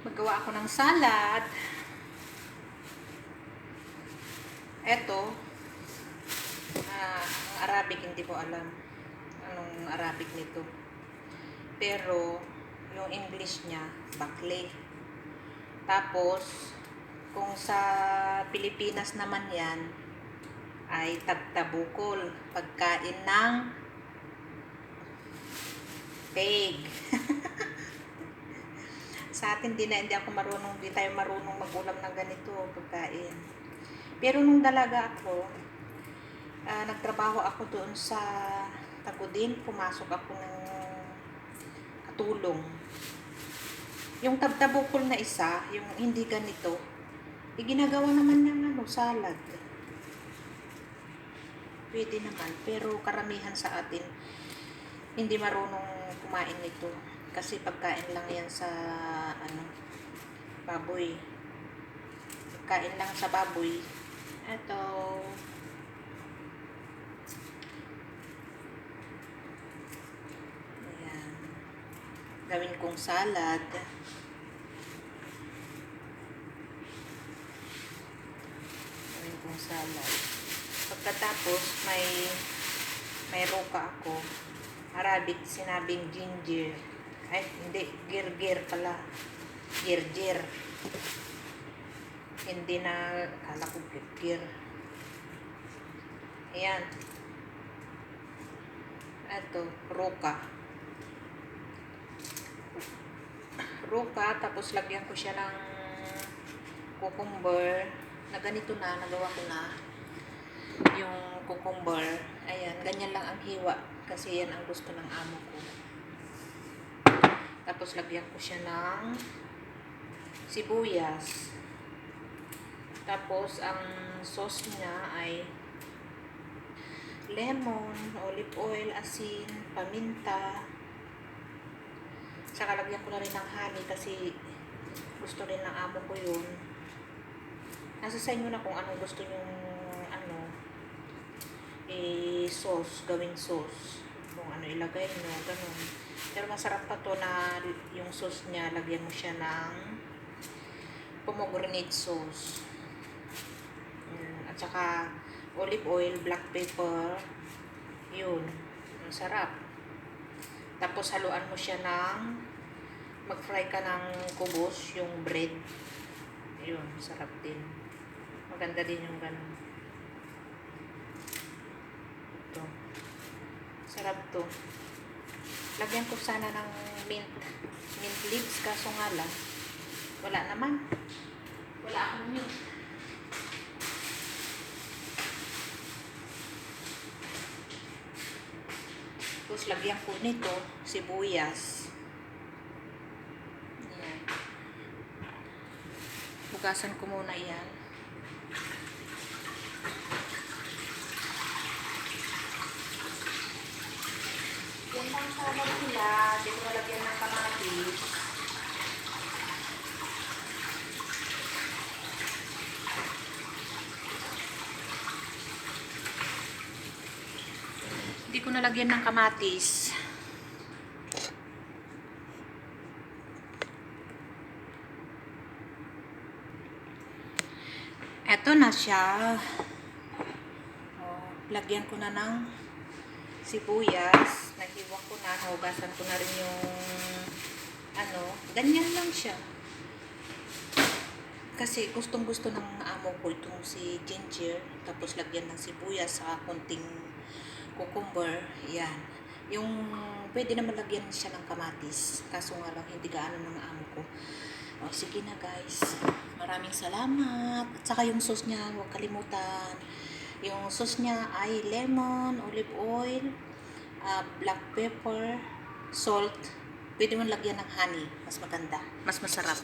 Magawa ako ng salad. Eto, ah, ang Arabic hindi ko alam anong Arabic nito. Pero, yung English niya, bakle. Tapos, kung sa Pilipinas naman yan, ay tagtabukol. Pagkain ng pig. sa atin din na hindi ako marunong, hindi tayo marunong magulam ng ganito pagkain. Pero nung dalaga ako, ah, nagtrabaho ako doon sa Tagudin, pumasok ako ng katulong. Yung tabtabukol na isa, yung hindi ganito, eh, ginagawa naman ng ano, salad. Pwede naman, pero karamihan sa atin, hindi marunong kumain nito. Kasi pagkain lang yan sa, ano, baboy. Pagkain lang sa baboy. Ito. Ayan. Gawin kong salad. Gawin kong salad. Pagkatapos, may may roka ako. Arabic, sinabing ginger. Ay, hindi, girgir pala. Girgir. Hindi na, kala ko girgir. Ayan. Ito, roka. Roka, tapos lagyan ko siya ng cucumber. Na ganito na, nagawa ko na yung cucumber. Ayan, ganyan lang ang hiwa. Kasi yan ang gusto ng amo ko. Tapos lagyan ko siya ng sibuyas. Tapos ang sauce niya ay lemon, olive oil, asin, paminta. Saka lagyan ko na rin ng honey kasi gusto rin ng amo ko yun. Nasa sa inyo na kung anong gusto nyong ano, eh, sauce, gawing sauce. Ilagay nyo, ganun. Pero masarap pa to na yung sauce niya, lagyan mo siya ng pomegranate sauce. At saka olive oil, black pepper, yun. Ang sarap. Tapos haluan mo siya ng mag-fry ka ng kubos, yung bread. Yun, sarap din. Maganda din yung ganun. Ito. Sarap to. Lagyan ko sana ng mint. Mint leaves, kaso nga lang. Wala naman. Wala akong mint. Tapos lagyan ko nito, sibuyas. Ayan. Bukasan ko muna yan. Lang salad nila. Hindi ko nalagyan ng kamatis. Hindi ko nalagyan ng kamatis. Eto na siya. Oh, lagyan ko na ng sibuyas. Nahiwa ko na. Hugasan ko na rin yung ano. Ganyan lang siya. Kasi gustong gusto ng amo ko itong si ginger. Tapos lagyan ng sibuyas sa konting cucumber. Yan. Yung pwede naman lagyan siya ng kamatis. Kaso nga lang hindi gaano ng amo ko. O, sige na guys. Maraming salamat. At saka yung sauce niya, huwag kalimutan. Yung sauce niya ay lemon, olive oil, ah, black pepper, salt. Pwede mo lagyan ng honey. Mas maganda. Mas masarap.